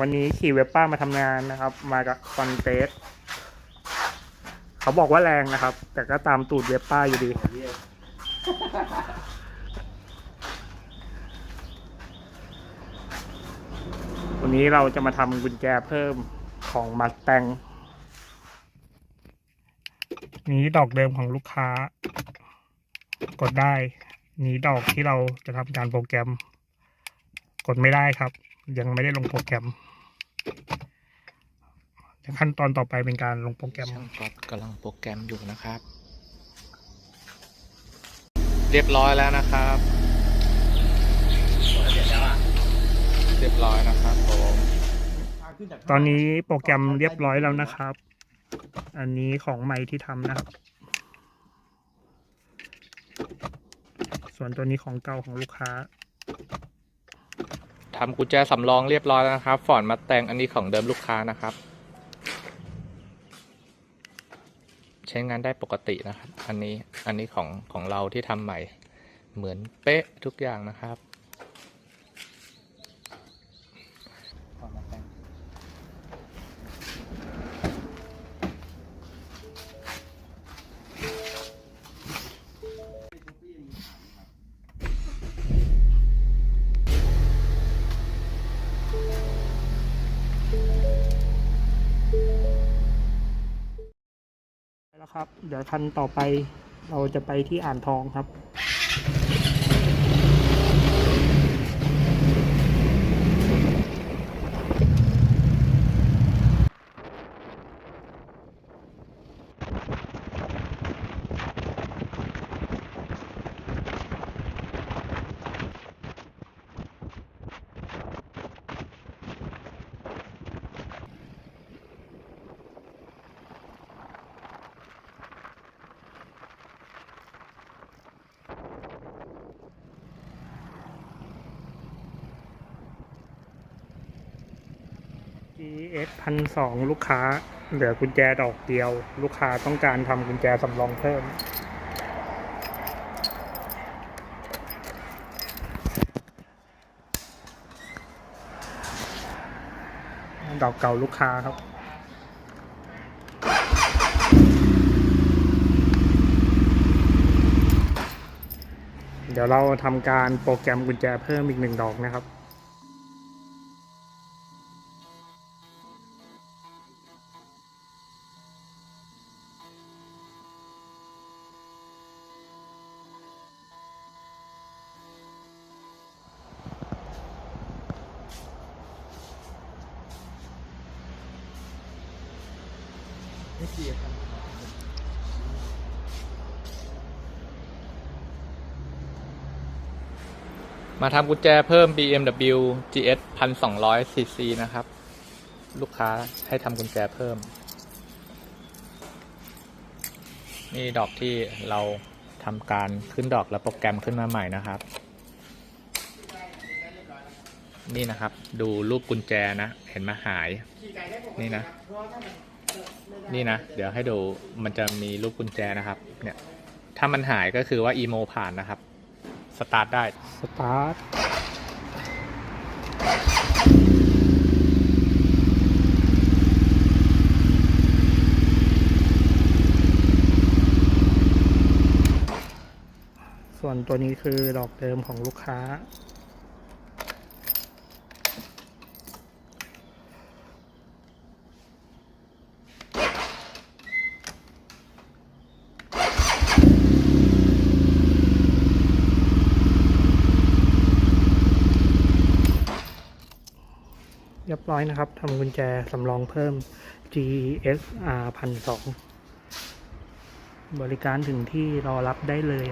วันนี้ขี่เวบป้ามาทำงานนะครับ มากับคอนเทสเขาบอกว่าแรงนะครับ แต่ก็ตามตูดเวบป้าอยู่ดีวันนี้เราจะมาทำกุญแจเพิ่มของมาสแตงนี้ดอกเดิมของลูกค้า กดได้ นี้ดอกที่เราจะทำการโปรแกรม กดไม่ได้ครับ ยังไม่ได้ลงโปรแกรม ขั้นตอนต่อไปเป็นการลงโปรแกรมช่างก๊อตกำลังโปรแกรมอยู่นะครับ เรียบร้อยแล้วนะครับเรียบร้อยนะครับผมตอนนี้โปรแกรมเรียบร้อยแล้วนะครับ อันนี้ของใหม่ที่ทำนะครับ ส่วนตัวนี้ของเก่าของลูกค้าทำกุญแจสำรองเรียบร้อยแล้วนะครับ ฟอนต์มาแต่งอันนี้ของเดิมลูกค้านะครับ ใช้งานได้ปกตินะครับ อันนี้อันนี้ของของเราที่ทำใหม่เหมือนเป๊ะทุกอย่างนะครับ ครับ เดี๋ยวคันต่อไปเราจะไปที่อ่านทองครับ GS พันสองลูกค้า เหลือกุญแจดอกเดียว ลูกค้าต้องการทำกุญแจสำรองเพิ่ม ดอกเก่าลูกค้าครับเดี๋ยวเราทำการโปรแกรมกุญแจเพิ่มอีกหนึ่งดอกนะครับ มาทำกุญแจเพิ่ม BMW GS 1200 cc นะครับ ลูกค้าให้ทำกุญแจเพิ่ม นี่ดอกที่เราทำการขึ้นดอกแล้วโปรแกรมขึ้นมาใหม่นะครับ นี่นะครับ ดูรูปกุญแจนะ เห็นมาหาย นี่นะ นี่นะ เดี๋ยวให้ดูมันจะมีรูปกุญแจนะครับ เนี่ย ถ้ามันหายก็คือว่าอีโมผ่านนะครับ สตาร์ทได้ สตาร์ท ส่วนตัวนี้คือดอกเดิมของลูกค้า เรียบร้อยนะครับทำกุญแจสำรองเพิ่ม GSR 1002บริการถึงที่รอรับได้เลย